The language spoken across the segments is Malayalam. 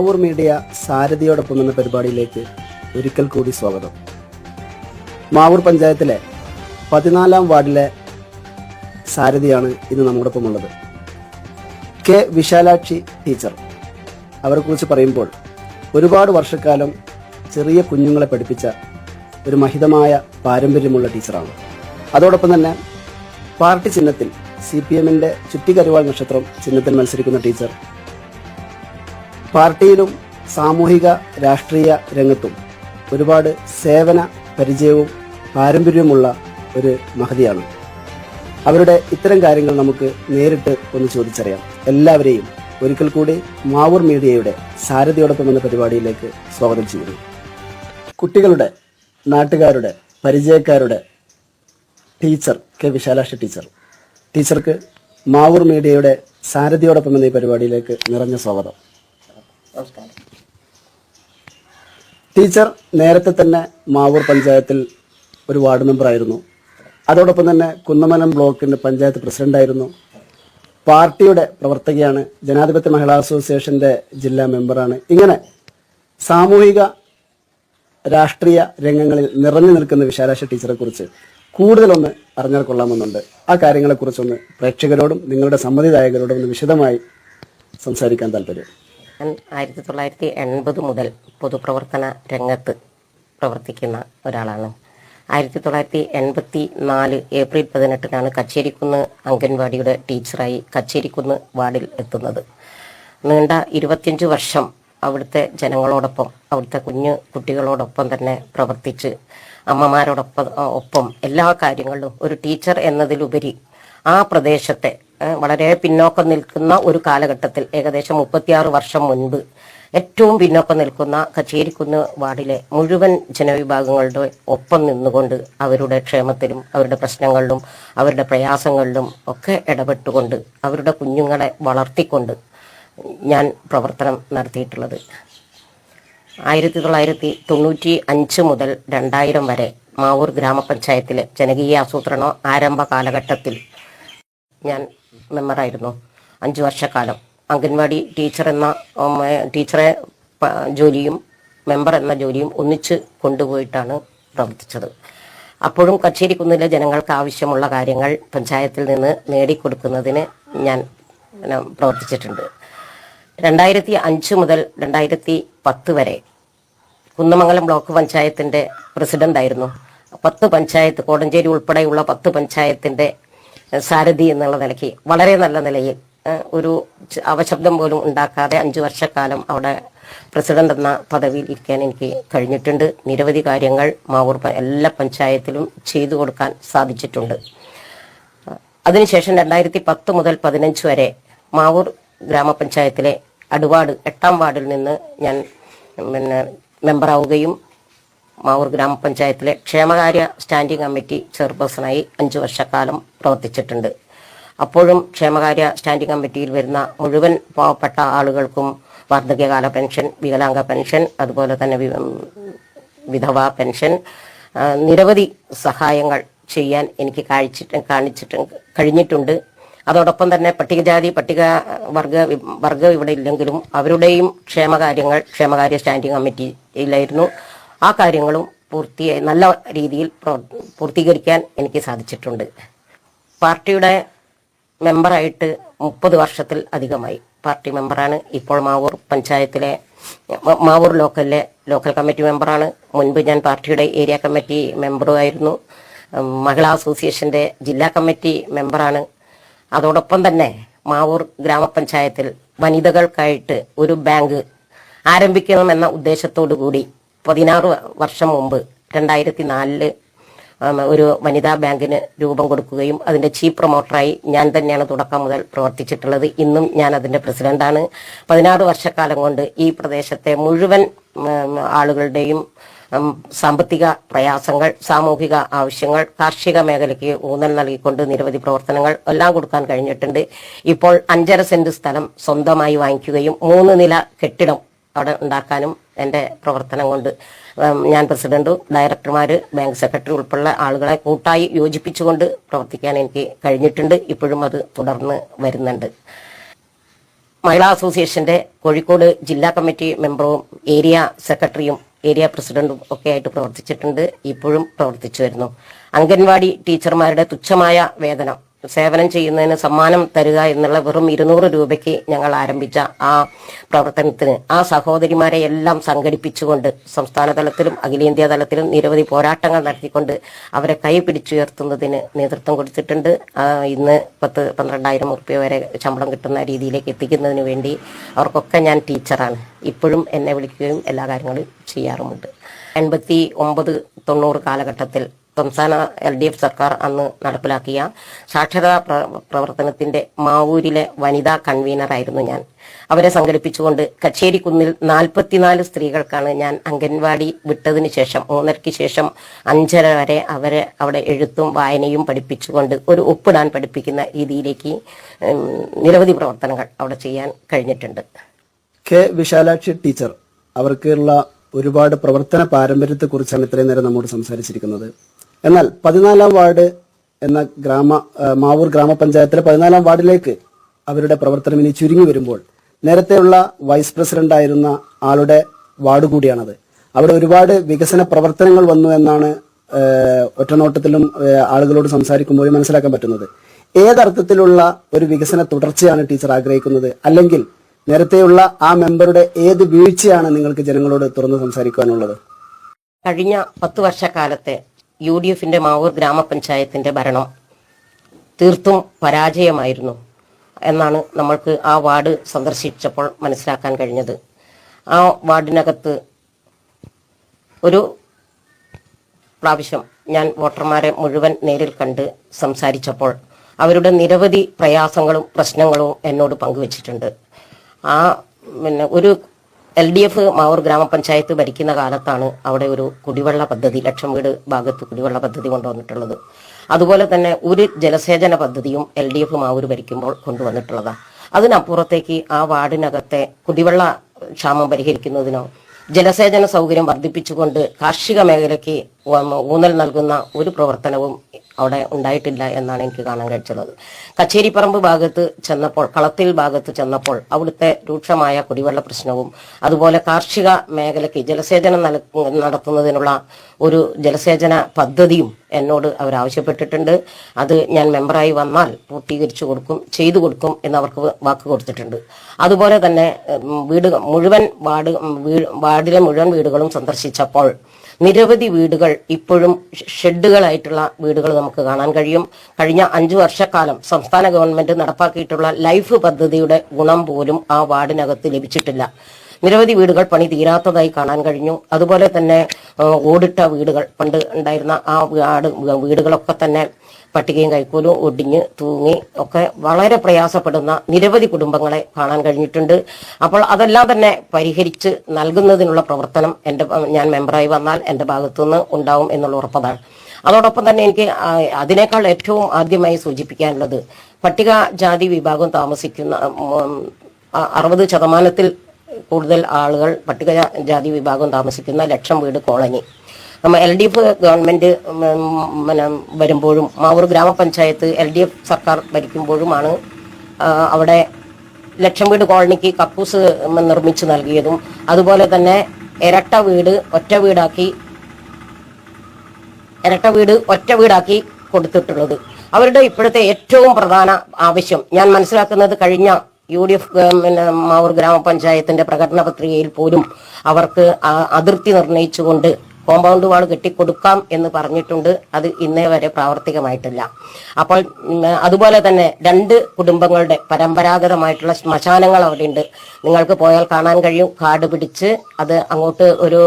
മാവൂർ മീഡിയ സാരഥിയോടൊപ്പം എന്ന പരിപാടിയിലേക്ക് ഒരിക്കൽ കൂടി സ്വാഗതം. മാവൂർ പഞ്ചായത്തിലെ പതിനാലാം വാർഡിലെ സാരഥിയാണ് ഇന്ന് നമ്മോടൊപ്പം ഉള്ളത്. K Vishalakshi teacher. അവരെക്കുറിച്ച് പറയുമ്പോൾ ഒരുപാട് വർഷക്കാലം ചെറിയ കുഞ്ഞുങ്ങളെ പഠിപ്പിച്ച ഒരു മഹിതമായ പാരമ്പര്യമുള്ള ടീച്ചറാണ്. അതോടൊപ്പം തന്നെ പാർട്ടി ചിഹ്നത്തിൽ സി പി എമ്മിന്റെ ചുറ്റിക്കരുവാൾ നക്ഷത്രം ചിഹ്നത്തിൽ മത്സരിക്കുന്ന ടീച്ചർ പാർട്ടിയിലും സാമൂഹിക രാഷ്ട്രീയ രംഗത്തും ഒരുപാട് സേവന പരിചയവും പാരമ്പര്യവുമുള്ള ഒരു മഹതിയാണ്. അവരുടെ ഇത്തരം കാര്യങ്ങൾ നമുക്ക് നേരിട്ട് ഒന്ന് ചോദിച്ചറിയാം. എല്ലാവരെയും ഒരിക്കൽ കൂടി മാവൂർ മീഡിയയുടെ സാരഥിയോടൊപ്പം എന്ന പരിപാടിയിലേക്ക് സ്വാഗതം ചെയ്യുന്നു. കുട്ടികളുടെ നാട്ടുകാരുടെ പരിചയക്കാരുടെ ടീച്ചർ കെ വിശാലാക്ഷി ടീച്ചർ. ടീച്ചർക്ക് മാവൂർ മീഡിയയുടെ സാരഥിയോടൊപ്പം എന്ന ഈ പരിപാടിയിലേക്ക് നിറഞ്ഞ സ്വാഗതം. ടീച്ചർ നേരത്തെ തന്നെ മാവൂർ പഞ്ചായത്തിൽ ഒരു വാർഡ് മെമ്പറായിരുന്നു അതോടൊപ്പം തന്നെ കുന്നമലം ബ്ലോക്കിന്റെ പഞ്ചായത്ത് പ്രസിഡന്റായിരുന്നു പാർട്ടിയുടെ പ്രവർത്തകയാണ് ജനാധിപത്യ മഹിളാ അസോസിയേഷന്റെ ജില്ലാ മെമ്പറാണ്. ഇങ്ങനെ സാമൂഹിക രാഷ്ട്രീയ രംഗങ്ങളിൽ നിറഞ്ഞു നിൽക്കുന്ന വിശാലാക്ഷ ടീച്ചറെ കുറിച്ച് കൂടുതലൊന്ന് അറിഞ്ഞാൽ കൊള്ളാമെന്നുണ്ട്. ആ കാര്യങ്ങളെക്കുറിച്ചൊന്ന് പ്രേക്ഷകരോടും നിങ്ങളുടെ സമ്മതിദായകരോടും ഒന്ന് വിശദമായി സംസാരിക്കാൻ താല്പര്യം. ഞാൻ ആയിരത്തി തൊള്ളായിരത്തി എൺപത് മുതൽ പൊതുപ്രവർത്തന രംഗത്ത് പ്രവർത്തിക്കുന്ന ഒരാളാണ്. ആയിരത്തി തൊള്ളായിരത്തി എൺപത്തി നാല് ഏപ്രിൽ പതിനെട്ടിനാണ് കച്ചേരിക്കുന്ന് അംഗൻവാടിയുടെ ടീച്ചറായി കച്ചേരിക്കുന്ന് വാർഡിൽ എത്തുന്നത്. നീണ്ട ഇരുപത്തിയഞ്ച് വർഷം അവിടുത്തെ ജനങ്ങളോടൊപ്പം അവിടുത്തെ കുഞ്ഞു കുട്ടികളോടൊപ്പം തന്നെ പ്രവർത്തിച്ച് അമ്മമാരോടൊപ്പം ഒപ്പം എല്ലാ കാര്യങ്ങളിലും ഒരു ടീച്ചർ എന്നതിലുപരി ആ പ്രദേശത്തെ വളരെ പിന്നോക്കം നിൽക്കുന്ന ഒരു കാലഘട്ടത്തിൽ ഏകദേശം മുപ്പത്തിയാറ് വർഷം മുൻപ് ഏറ്റവും പിന്നോക്കം നിൽക്കുന്ന കച്ചേരിക്കുന്ന് വാർഡിലെ മുഴുവൻ ജനവിഭാഗങ്ങളുടെ ഒപ്പം നിന്നുകൊണ്ട് അവരുടെ ക്ഷേമത്തിലും അവരുടെ പ്രശ്നങ്ങളിലും അവരുടെ പ്രയാസങ്ങളിലും ഒക്കെ ഇടപെട്ടുകൊണ്ട് അവരുടെ കുഞ്ഞുങ്ങളെ വളർത്തിക്കൊണ്ട് ഞാൻ പ്രവർത്തനം നടത്തിയിട്ടുള്ളത്. ആയിരത്തി തൊള്ളായിരത്തി തൊണ്ണൂറ്റി അഞ്ച് മുതൽ രണ്ടായിരം വരെ മാവൂർ ഗ്രാമപഞ്ചായത്തിലെ ജനകീയ ആസൂത്രണ ആരംഭ കാലഘട്ടത്തിൽ ഞാൻ മെമ്പറായിരുന്നു അഞ്ച് വർഷക്കാലം. അംഗൻവാടി ടീച്ചർ എന്ന ടീച്ചറെ ജോലിയും മെമ്പർ എന്ന ജോലിയും ഒന്നിച്ച് കൊണ്ടുപോയിട്ടാണ് പ്രവർത്തിച്ചത്. അപ്പോഴും കച്ചേരിക്കുന്നിലെ ജനങ്ങൾക്ക് ആവശ്യമുള്ള കാര്യങ്ങൾ പഞ്ചായത്തിൽ നിന്ന് നേടിക്കൊടുക്കുന്നതിന് ഞാൻ പ്രവർത്തിച്ചിട്ടുണ്ട്. രണ്ടായിരത്തി അഞ്ച് മുതൽ രണ്ടായിരത്തി പത്ത് വരെ കുന്നമംഗലം ബ്ലോക്ക് പഞ്ചായത്തിന്റെ പ്രസിഡന്റായിരുന്നു. പത്ത് പഞ്ചായത്ത് കോടഞ്ചേരി ഉൾപ്പെടെയുള്ള പത്ത് പഞ്ചായത്തിന്റെ ഏഹ്, സാരഥി എന്നുള്ള നിലയ്ക്ക് വളരെ നല്ല നിലയിൽ ഒരു അവശബ്ദം പോലും ഉണ്ടാക്കാതെ അഞ്ചു വർഷക്കാലം അവിടെ പ്രസിഡന്റ് എന്ന പദവിയിൽ ഇരിക്കാൻ എനിക്ക് കഴിഞ്ഞിട്ടുണ്ട്. നിരവധി കാര്യങ്ങൾ മാവൂർ എല്ലാ പഞ്ചായത്തിലും ചെയ്തു കൊടുക്കാൻ സാധിച്ചിട്ടുണ്ട്. അതിനുശേഷം രണ്ടായിരത്തി പത്ത് മുതൽ പതിനഞ്ച് വരെ മാവൂർ ഗ്രാമപഞ്ചായത്തിലെ അടുവാട് എട്ടാം വാർഡിൽ നിന്ന് ഞാൻ പിന്നെ മെമ്പറാവുകയും മാവൂർ ഗ്രാമപഞ്ചായത്തിലെ ക്ഷേമകാര്യ സ്റ്റാൻഡിംഗ് കമ്മിറ്റി ചെയർപേഴ്സണായി അഞ്ചു വർഷക്കാലം പ്രവർത്തിച്ചിട്ടുണ്ട്. അപ്പോഴും ക്ഷേമകാര്യ സ്റ്റാൻഡിംഗ് കമ്മിറ്റിയിൽ വരുന്ന മുഴുവൻ പാവപ്പെട്ട ആളുകൾക്കും വാർദ്ധക്യകാല പെൻഷൻ വികലാംഗ പെൻഷൻ അതുപോലെ തന്നെ വിധവ പെൻഷൻ നിരവധി സഹായങ്ങൾ ചെയ്യാൻ എനിക്ക് കാഴ്ചിട്ട് കാണിച്ചിട്ട് കഴിഞ്ഞിട്ടുണ്ട്. അതോടൊപ്പം തന്നെ പട്ടികജാതി പട്ടിക വർഗ വർഗം ഇവിടെ ഇല്ലെങ്കിലും അവരുടെയും ക്ഷേമകാര്യങ്ങൾ ക്ഷേമകാര്യ സ്റ്റാൻഡിംഗ് കമ്മിറ്റിയിലായിരുന്നു. ആ കാര്യങ്ങളും പൂർത്തിയായി നല്ല രീതിയിൽ പൂർത്തീകരിക്കാൻ എനിക്ക് സാധിച്ചിട്ടുണ്ട്. പാർട്ടിയുടെ മെമ്പറായിട്ട് മുപ്പത് വർഷത്തിൽ അധികമായി പാർട്ടി മെമ്പറാണ് ഇപ്പോൾ മാവൂർ പഞ്ചായത്തിലെ മാവൂർ ലോക്കലിലെ ലോക്കൽ കമ്മിറ്റി മെമ്പറാണ്. മുൻപ് ഞാൻ പാർട്ടിയുടെ ഏരിയ കമ്മിറ്റി മെമ്പറുമായിരുന്നു മഹിളാ അസോസിയേഷന്റെ ജില്ലാ കമ്മിറ്റി മെമ്പറാണ്. അതോടൊപ്പം തന്നെ മാവൂർ ഗ്രാമപഞ്ചായത്തിൽ വനിതകൾക്കായിട്ട് ഒരു ബാങ്ക് ആരംഭിക്കണമെന്ന ഉദ്ദേശത്തോടു കൂടി പതിനാറ് വർഷം മുമ്പ് രണ്ടായിരത്തി നാലിൽ ഒരു വനിതാ ബാങ്കിന് രൂപം കൊടുക്കുകയും അതിന്റെ ചീഫ് പ്രൊമോട്ടറായി ഞാൻ തന്നെയാണ് തുടക്കം മുതൽ പ്രവർത്തിച്ചിട്ടുള്ളത്. ഇന്നും ഞാൻ അതിന്റെ പ്രസിഡന്റാണ്. പതിനാറ് വർഷക്കാലം കൊണ്ട് ഈ പ്രദേശത്തെ മുഴുവൻ ആളുകളുടെയും സാമ്പത്തിക പ്രയാസങ്ങൾ സാമൂഹിക ആവശ്യങ്ങൾ കാർഷിക മേഖലയ്ക്ക് ഊന്നൽ നൽകിക്കൊണ്ട് നിരവധി പ്രവർത്തനങ്ങൾ എല്ലാം കൊടുക്കാൻ കഴിഞ്ഞിട്ടുണ്ട്. ഇപ്പോൾ അഞ്ചര സെന്റ് സ്ഥലം സ്വന്തമായി വാങ്ങിക്കുകയും മൂന്ന് നില കെട്ടിടം അവിടെ ഉണ്ടാക്കാനും എന്റെ പ്രവർത്തനം കൊണ്ട് ഞാൻ പ്രസിഡന്റും ഡയറക്ടർമാര് ബാങ്ക് സെക്രട്ടറി ഉൾപ്പെടെ ആളുകളെ കൂട്ടായി യോജിപ്പിച്ചുകൊണ്ട് പ്രവർത്തിക്കാൻ എനിക്ക് കഴിഞ്ഞിട്ടുണ്ട്. ഇപ്പോഴും അത് തുടർന്ന് വരുന്നുണ്ട്. മഹിളാ അസോസിയേഷന്റെ കോഴിക്കോട് ജില്ലാ കമ്മിറ്റി മെമ്പറും ഏരിയ സെക്രട്ടറിയും ഏരിയ പ്രസിഡന്റും ഒക്കെ ആയിട്ട് പ്രവർത്തിച്ചിട്ടുണ്ട്. ഇപ്പോഴും പ്രവർത്തിച്ചു വരുന്നു. അംഗൻവാടി ടീച്ചർമാരുടെ തുച്ഛമായ വേതനം സേവനം ചെയ്യുന്നതിന് സമ്മാനം തരിക എന്നുള്ള വെറും ഇരുന്നൂറ് രൂപയ്ക്ക് ഞങ്ങൾ ആരംഭിച്ച ആ പ്രവർത്തനത്തിന് ആ സഹോദരിമാരെ എല്ലാം സംഘടിപ്പിച്ചുകൊണ്ട് സംസ്ഥാന തലത്തിലും അഖിലേന്ത്യാ തലത്തിലും നിരവധി പോരാട്ടങ്ങൾ നടത്തിക്കൊണ്ട് അവരെ കൈ പിടിച്ചുയർത്തുന്നതിന് നേതൃത്വം കൊടുത്തിട്ടുണ്ട്. ഇന്ന് പത്ത് പന്ത്രണ്ടായിരം ഉറുപ്പ്യ വരെ ശമ്പളം കിട്ടുന്ന രീതിയിലേക്ക് എത്തിക്കുന്നതിന് വേണ്ടി അവർക്കൊക്കെ ഞാൻ ടീച്ചറാണ്. ഇപ്പോഴും എന്നെ വിളിക്കുകയും എല്ലാ കാര്യങ്ങളും ചെയ്യാറുമുണ്ട്. എൺപത്തി ഒമ്പത് തൊണ്ണൂറ് കാലഘട്ടത്തിൽ സംസ്ഥാന എൽ ഡി എഫ് സർക്കാർ അന്ന് നടപ്പിലാക്കിയ സാക്ഷരതാ പ്രവർത്തനത്തിന്റെ മാവൂരിലെ വനിതാ കൺവീനറായിരുന്നു ഞാൻ. അവരെ സംഘടിപ്പിച്ചുകൊണ്ട് കച്ചേരിക്കുന്നിൽ നാൽപ്പത്തിനാല് സ്ത്രീകൾക്കാണ് ഞാൻ അംഗൻവാടി വിട്ടതിന് ശേഷം മൂന്നരയ്ക്ക് ശേഷം അഞ്ചര വരെ അവരെ അവിടെ എഴുത്തും വായനയും പഠിപ്പിച്ചുകൊണ്ട് ഒരു ഒപ്പിടാൻ പഠിപ്പിക്കുന്ന രീതിയിലേക്ക് നിരവധി പ്രവർത്തനങ്ങൾ അവിടെ ചെയ്യാൻ കഴിഞ്ഞിട്ടുണ്ട്. കെ. വിശാലാക്ഷി ടീച്ചർ അവർക്കുള്ള ഒരുപാട് പ്രവർത്തന പാരമ്പര്യത്തെക്കുറിച്ചാണ് ഇത്രയും നേരം നമ്മോട് സംസാരിച്ചിരിക്കുന്നത്. എന്നാൽ പതിനാലാം വാർഡ് എന്ന ഗ്രാമ മാവൂർ ഗ്രാമപഞ്ചായത്തിലെ പതിനാലാം വാർഡിലേക്ക് അവരുടെ പ്രവർത്തനം ഇനി ചുരുങ്ങി വരുമ്പോൾ നേരത്തെയുള്ള വൈസ് പ്രസിഡന്റ് ആയിരുന്ന ആളുടെ വാർഡ് കൂടിയാണത്. അവിടെ ഒരുപാട് വികസന പ്രവർത്തനങ്ങൾ വന്നു എന്നാണ് ഒറ്റനോട്ടത്തിലും ആളുകളോട് സംസാരിക്കുമ്പോഴും മനസ്സിലാക്കാൻ പറ്റുന്നത്. ഏതർത്ഥത്തിലുള്ള ഒരു വികസന തുടർച്ചയാണ് ടീച്ചർ ആഗ്രഹിക്കുന്നത്? അല്ലെങ്കിൽ നേരത്തെയുള്ള ആ മെമ്പറുടെ ഏത് വീഴ്ചയാണ് നിങ്ങൾക്ക് ജനങ്ങളോട് തുറന്ന് സംസാരിക്കാനുള്ളത് കഴിഞ്ഞ പത്ത് വർഷക്കാലത്തെ യു ഡി എഫിന്റെ മാവൂർ ഗ്രാമപഞ്ചായത്തിന്റെ ഭരണം തീർത്തും പരാജയമായിരുന്നു എന്നാണ് നമ്മൾക്ക് ആ വാർഡ് സന്ദർശിച്ചപ്പോൾ മനസ്സിലാക്കാൻ കഴിഞ്ഞത്. ആ വാർഡിനകത്ത് ഒരു പ്രാവശ്യം ഞാൻ വോട്ടർമാരെ മുഴുവൻ നേരിൽ കണ്ട് സംസാരിച്ചപ്പോൾ അവരുടെ നിരവധി പ്രയാസങ്ങളും പ്രശ്നങ്ങളും എന്നോട് പങ്കുവച്ചിട്ടുണ്ട്. ആ പിന്നെ ഒരു എൽ ഡി എഫ് മാവൂർ ഗ്രാമപഞ്ചായത്ത് ഭരിക്കുന്ന കാലത്താണ് അവിടെ ഒരു കുടിവെള്ള പദ്ധതി ലക്ഷം വീട് ഭാഗത്ത് കുടിവെള്ള പദ്ധതി കൊണ്ടുവന്നിട്ടുള്ളത്. അതുപോലെ തന്നെ ഒരു ജലസേചന പദ്ധതിയും എൽ ഡി എഫ് മാവൂർ ഭരിക്കുമ്പോൾ കൊണ്ടുവന്നിട്ടുള്ളതാണ് അതിനപ്പുറത്തേക്ക് ആ വാർഡിനകത്തെ കുടിവെള്ള ക്ഷാമം പരിഹരിക്കുന്നതിനോ ജലസേചന സൗകര്യം വർദ്ധിപ്പിച്ചുകൊണ്ട് കാർഷിക മേഖലയ്ക്ക് ഊന്നൽ നൽകുന്ന ഒരു പ്രവർത്തനവും അവിടെ ഉണ്ടായിട്ടില്ല എന്നാണ് എനിക്ക് കാണാൻ കഴിച്ചുള്ളത്. കച്ചേരിപ്പറമ്പ് ഭാഗത്ത് ചെന്നപ്പോൾ കളത്തിൽ ഭാഗത്ത് ചെന്നപ്പോൾ അവിടുത്തെ രൂക്ഷമായ കുടിവെള്ള പ്രശ്നവും അതുപോലെ കാർഷിക മേഖലയ്ക്ക് ജലസേചനം നടത്തുന്നതിനുള്ള ഒരു ജലസേചന പദ്ധതിയും എന്നോട് അവർ ആവശ്യപ്പെട്ടിട്ടുണ്ട്. അത് ഞാൻ മെമ്പറായി വന്നാൽ പൂർത്തീകരിച്ചു കൊടുക്കും ചെയ്തു കൊടുക്കും എന്ന് അവർക്ക് വാക്ക് കൊടുത്തിട്ടുണ്ട്. അതുപോലെ തന്നെ വീട് മുഴുവൻ വാർഡ് വാർഡിലെ മുഴുവൻ വീടുകളും സന്ദർശിച്ചപ്പോൾ നിരവധി വീടുകൾ ഇപ്പോഴും ഷെഡുകളായിട്ടുള്ള വീടുകൾ നമുക്ക് കാണാൻ കഴിയും. കഴിഞ്ഞ അഞ്ചു വർഷക്കാലം സംസ്ഥാന ഗവൺമെന്റ് നടപ്പാക്കിയിട്ടുള്ള ലൈഫ് പദ്ധതിയുടെ ഗുണം പോലും ആ വാർഡിനകത്ത് ലഭിച്ചിട്ടില്ല. നിരവധി വീടുകൾ പണി തീരാത്തതായി കാണാൻ കഴിഞ്ഞു. അതുപോലെ തന്നെ ഓടിട്ട വീടുകൾ പണ്ട് ഉണ്ടായിരുന്ന ആ വീടുകളൊക്കെ തന്നെ പട്ടികയും കൈക്കൂലും ഒടിഞ്ഞ് തൂങ്ങി ഒക്കെ വളരെ പ്രയാസപ്പെടുന്ന നിരവധി കുടുംബങ്ങളെ കാണാൻ കഴിഞ്ഞിട്ടുണ്ട്. അപ്പോൾ അതെല്ലാം തന്നെ പരിഹരിച്ച് നൽകുന്നതിനുള്ള പ്രവർത്തനം എന്റെ ഞാൻ മെമ്പറായി വന്നാൽ എന്റെ ഭാഗത്തുനിന്ന് ഉണ്ടാവും എന്നുള്ള ഉറപ്പതാണ്. അതോടൊപ്പം തന്നെ എനിക്ക് അതിനേക്കാൾ ഏറ്റവും ആദ്യമായി സൂചിപ്പിക്കാനുള്ളത് പട്ടിക ജാതി വിഭാഗം താമസിക്കുന്ന അറുപത് ശതമാനത്തിൽ കൂടുതൽ ആളുകൾ പട്ടിക ജാതി വിഭാഗം താമസിക്കുന്ന ലക്ഷം വീട് കോളനി. നമ്മ എൽ ഡി എഫ് ഗവൺമെന്റ് വരുമ്പോഴും മാവൂർ ഗ്രാമപഞ്ചായത്ത് എൽ ഡി എഫ് സർക്കാർ ഭരിക്കുമ്പോഴുമാണ് അവിടെ ലക്ഷം വീട് കോളനിക്ക് കക്കൂസ് നിർമ്മിച്ചു നൽകിയതും അതുപോലെ തന്നെ ഇരട്ട വീട് ഒറ്റ വീടാക്കി ഇരട്ട വീട് ഒറ്റ വീടാക്കി കൊടുത്തിട്ടുള്ളത്. അവരുടെ ഇപ്പോഴത്തെ ഏറ്റവും പ്രധാന ആവശ്യം ഞാൻ മനസ്സിലാക്കുന്നത് കഴിഞ്ഞ യു ഡി എഫ് പിന്നെ മാവൂർ ഗ്രാമപഞ്ചായത്തിന്റെ പ്രകടന പത്രികയിൽ പോലും അവർക്ക് അതിർത്തി നിർണയിച്ചുകൊണ്ട് കോമ്പൗണ്ട് വാൾ കെട്ടിക്കൊടുക്കാം എന്ന് പറഞ്ഞിട്ടുണ്ട്. അത് ഇന്നേ വരെ പ്രാവർത്തികമായിട്ടില്ല. അപ്പോൾ അതുപോലെ തന്നെ രണ്ട് കുടുംബങ്ങളുടെ പരമ്പരാഗതമായിട്ടുള്ള ശ്മശാനങ്ങൾ അവിടെ ഉണ്ട് നിങ്ങൾക്ക് പോയാൽ കാണാൻ കഴിയും. കാട് പിടിച്ച് അത് അങ്ങോട്ട് ഒരു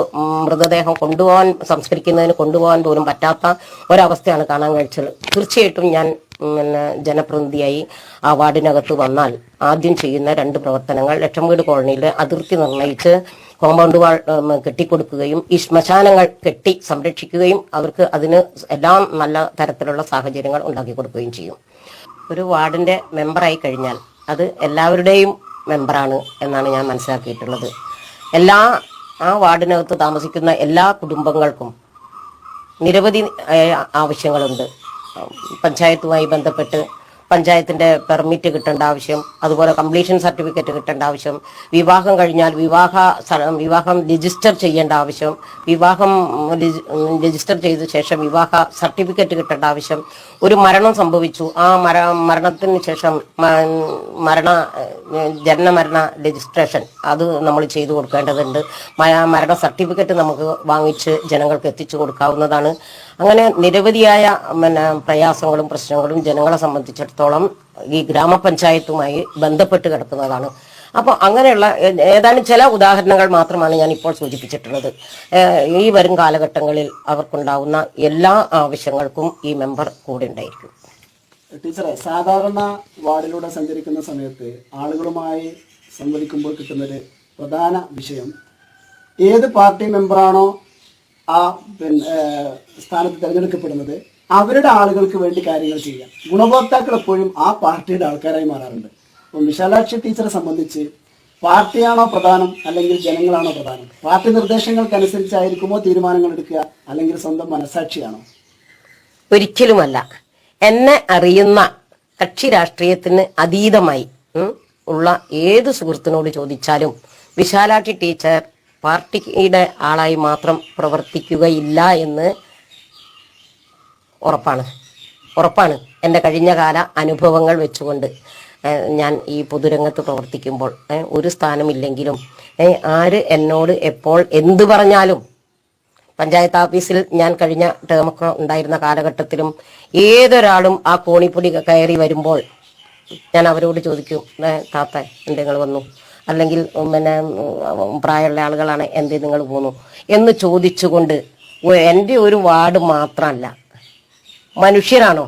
മൃതദേഹം കൊണ്ടുപോകാൻ സംസ്കരിക്കുന്നതിന് കൊണ്ടുപോകാൻ പോലും പറ്റാത്ത ഒരവസ്ഥയാണ് കാണാൻ കഴിച്ചത്. തീർച്ചയായിട്ടും ഞാൻ പിന്നെ ജനപ്രതിനിധിയായി ആ വാർഡിനകത്ത് വന്നാൽ ആദ്യം ചെയ്യുന്ന രണ്ട് പ്രവർത്തനങ്ങൾ ലക്ഷം വീട് കോളനിയിൽ അതിർത്തി നിർണയിച്ച് കോമ്പൗണ്ട് വാൾ ഉം, കെട്ടിക്കൊടുക്കുകയും ഈ ശ്മശാനങ്ങൾ കെട്ടി സംരക്ഷിക്കുകയും അവർക്ക് അതിന് എല്ലാം നല്ല തരത്തിലുള്ള സാഹചര്യങ്ങൾ ഉണ്ടാക്കി കൊടുക്കുകയും ചെയ്യും. ഒരു വാർഡിന്റെ മെമ്പറായി കഴിഞ്ഞാൽ അത് എല്ലാവരുടെയും മെമ്പറാണ് എന്നാണ് ഞാൻ മനസ്സിലാക്കിയിട്ടുള്ളത്. എല്ലാ ആ വാർഡിനകത്ത് താമസിക്കുന്ന എല്ലാ കുടുംബങ്ങൾക്കും നിരവധി ആവശ്യങ്ങളുണ്ട്. പഞ്ചായത്തുമായി ബന്ധപ്പെട്ട് പഞ്ചായത്തിന്റെ പെർമിറ്റ് കിട്ടേണ്ട ആവശ്യം അതുപോലെ കംപ്ലീഷൻ സർട്ടിഫിക്കറ്റ് കിട്ടേണ്ട ആവശ്യം വിവാഹം കഴിഞ്ഞാൽ വിവാഹ വിവാഹം രജിസ്റ്റർ ചെയ്യേണ്ട ആവശ്യം വിവാഹം രജിസ്റ്റർ ചെയ്ത ശേഷം വിവാഹ സർട്ടിഫിക്കറ്റ് കിട്ടേണ്ട ആവശ്യം ഒരു മരണം സംഭവിച്ചു. ആ മര മരണത്തിന് ശേഷം മരണ ജനനമരണ ജനന മരണ രജിസ്ട്രേഷൻ അത് നമ്മൾ ചെയ്തു കൊടുക്കേണ്ടതുണ്ട്. മരണ സർട്ടിഫിക്കറ്റ് നമുക്ക് വാങ്ങിച്ച് ജനങ്ങൾക്ക് എത്തിച്ചു കൊടുക്കാവുന്നതാണ്. അങ്ങനെ നിരവധിയായ പിന്നെ പ്രയാസങ്ങളും പ്രശ്നങ്ങളും ജനങ്ങളെ സംബന്ധിച്ചിടത്തോളം ഈ ഗ്രാമപഞ്ചായത്തുമായി ബന്ധപ്പെട്ട് കിടക്കുന്നതാണ്. അപ്പോൾ അങ്ങനെയുള്ള ഏതാനും ചില ഉദാഹരണങ്ങൾ മാത്രമാണ് ഞാൻ ഇപ്പോൾ സൂചിപ്പിച്ചിട്ടുള്ളത്. ഈ വരും കാലഘട്ടങ്ങളിൽ അവർക്കുണ്ടാവുന്ന എല്ലാ ആവശ്യങ്ങൾക്കും ഈ മെമ്പർ കൂടെ ഉണ്ടായിരിക്കും. ടീച്ചറെ സാധാരണ വാർഡിലൂടെ സഞ്ചരിക്കുന്ന സമയത്ത് ആളുകളുമായി സംവദിക്കുമ്പോൾ കിട്ടുന്നൊരു പ്രധാന വിഷയം ഏത് പാർട്ടി മെമ്പറാണോ ആ സ്ഥാനത്ത് തിരഞ്ഞെടുക്കപ്പെടുന്നത്? അവരുടെ ആളുകൾക്ക് വേണ്ടി കാര്യങ്ങൾ ചെയ്യാം. ഗുണഭോക്താക്കൾ എപ്പോഴും ആ പാർട്ടിയുടെ ആൾക്കാരായി മാറാറുണ്ട്. അപ്പം വിശാലാക്ഷി ടീച്ചറെ സംബന്ധിച്ച് പാർട്ടിയാണോ പ്രധാനം അല്ലെങ്കിൽ ജനങ്ങളാണോ പ്രധാനം? പാർട്ടി നിർദ്ദേശങ്ങൾക്കനുസരിച്ചായിരിക്കുമോ തീരുമാനങ്ങൾ എടുക്കുക അല്ലെങ്കിൽ സ്വന്തം മനസാക്ഷിയാണോ ഒരിക്കലുമല്ല. എന്നെ അറിയുന്ന കക്ഷി രാഷ്ട്രീയത്തിന് അതീതമായി ഉള്ള ഏത് സുഹൃത്തിനോട് ചോദിച്ചാലും വിശാലാക്ഷി ടീച്ചർ പാർട്ടിയുടെ ആളായി മാത്രം പ്രവർത്തിക്കുകയില്ല എന്ന് ഉറപ്പാണ്. ഉറപ്പാണ്. എന്റെ കഴിഞ്ഞകാല അനുഭവങ്ങൾ വെച്ചുകൊണ്ട് ഞാൻ ഈ പൊതുരംഗത്ത് പ്രവർത്തിക്കുമ്പോൾ ഒരു സ്ഥാനമില്ലെങ്കിലും ആര് എന്നോട് എപ്പോൾ എന്ത് പറഞ്ഞാലും പഞ്ചായത്ത് ഓഫീസിൽ ഞാൻ കഴിഞ്ഞ ടേമൊക്കെ ഉണ്ടായിരുന്ന കാലഘട്ടത്തിലും ഏതൊരാളും ആ കോണിപ്പൊടി കയറി വരുമ്പോൾ ഞാൻ അവരോട് ചോദിക്കും "ഏ, താത്ത എന്ത് നിങ്ങൾ വന്നു? അല്ലെങ്കിൽ പിന്നെ പ്രായമുള്ള ആളുകളാണ് എന്ത് നിങ്ങൾ പോന്നു? എന്ന് ചോദിച്ചുകൊണ്ട് എന്റെ ഒരു വാർഡ് മാത്രമല്ല മനുഷ്യരാണോ?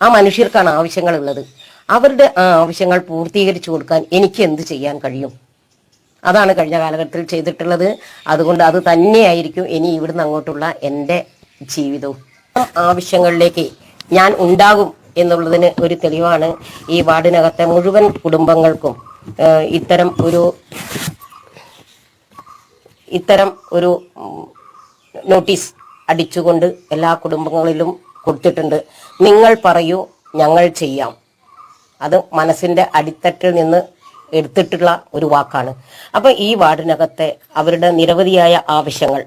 ആ മനുഷ്യർക്കാണ് ആവശ്യങ്ങൾ ഉള്ളത് അവരുടെ ആ ആവശ്യങ്ങൾ പൂർത്തീകരിച്ചു കൊടുക്കാൻ എനിക്ക് എന്ത് ചെയ്യാൻ കഴിയും? അതാണ് കഴിഞ്ഞ കാലഘട്ടത്തിൽ ചെയ്തിട്ടുള്ളത്. അതുകൊണ്ട് അത് തന്നെയായിരിക്കും ഇനി ഇവിടുന്ന് അങ്ങോട്ടുള്ള എന്റെ ജീവിതവും. ആവശ്യങ്ങളിലേക്ക് ഞാൻ ഉണ്ടാകും എന്നുള്ളതിന് ഒരു തെളിവാണ് ഈ വാർഡിനകത്തെ മുഴുവൻ കുടുംബങ്ങൾക്കും ഇത്തരം ഒരു ഇത്തരം ഒരു നോട്ടീസ് അടിച്ചുകൊണ്ട് എല്ലാ കുടുംബങ്ങളിലും കൊടുത്തിട്ടുണ്ട്. നിങ്ങൾ പറയൂ ഞങ്ങൾ ചെയ്യാം. അത് മനസ്സിന്റെ അടിത്തട്ടിൽ നിന്ന് എടുത്തിട്ടുള്ള ഒരു വാക്കാണ്. അപ്പൊ ഈ വാർഡിനകത്തെ അവരുടെ നിരവധിയായ ആവശ്യങ്ങൾ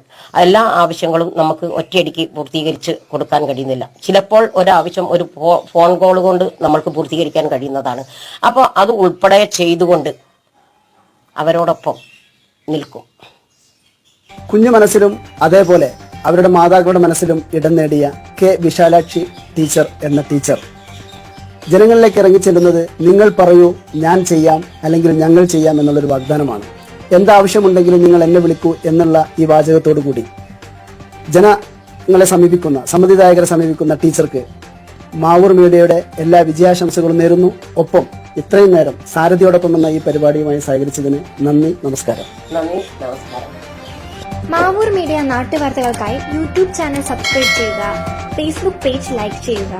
എല്ലാ ആവശ്യങ്ങളും നമുക്ക് ഒറ്റയടിക്ക് പൂർത്തീകരിച്ച് കൊടുക്കാൻ കഴിയുന്നില്ല. ചിലപ്പോൾ ഒരാവശ്യം ഒരു ഫോൺ കോൾ കൊണ്ട് നമ്മൾക്ക് പൂർത്തീകരിക്കാൻ കഴിയുന്നതാണ്. അപ്പോൾ അത് ഉൾപ്പെടെ ചെയ്തുകൊണ്ട് അവരോടൊപ്പം നിൽക്കും. കുഞ്ഞു മനസ്സിലും അതേപോലെ അവരുടെ മാതാക്കളുടെ മനസ്സിലും ഇടം നേടിയ കെ വിശാലാക്ഷി ടീച്ചർ എന്ന ടീച്ചർ. ജനങ്ങളിലേക്ക് ഇറങ്ങിച്ചെല്ലുന്നത് നിങ്ങൾ പറയൂ ഞാൻ ചെയ്യാം അല്ലെങ്കിൽ ഞങ്ങൾ ചെയ്യാം എന്നുള്ളൊരു വാഗ്ദാനമാണ്. എന്താവശ്യമുണ്ടെങ്കിലും നിങ്ങൾ എന്നെ വിളിക്കൂ എന്നുള്ള ഈ വാചകത്തോടു കൂടി. ജനങ്ങളെ സമീപിക്കുന്ന സമ്മതിദായകരെ സമീപിക്കുന്ന ടീച്ചർക്ക് മാവൂർ മീഡിയയുടെ എല്ലാ വിജയാശംസകളും നേരുന്നു. ഒപ്പം ഇത്രയും നേരം സാരഥിയോടൊപ്പം എന്ന ഈ പരിപാടിയുമായി സഹകരിച്ചതിന് നന്ദി നമസ്കാരം. നന്ദി നമസ്കാരം. മാവൂർ മീഡിയ നാട്ടുവാർത്തകൾക്കായി യൂട്യൂബ് ചാനൽ സബ്സ്ക്രൈബ് ചെയ്യുക. ഫേസ്ബുക്ക് പേജ് ലൈക്ക് ചെയ്യുക.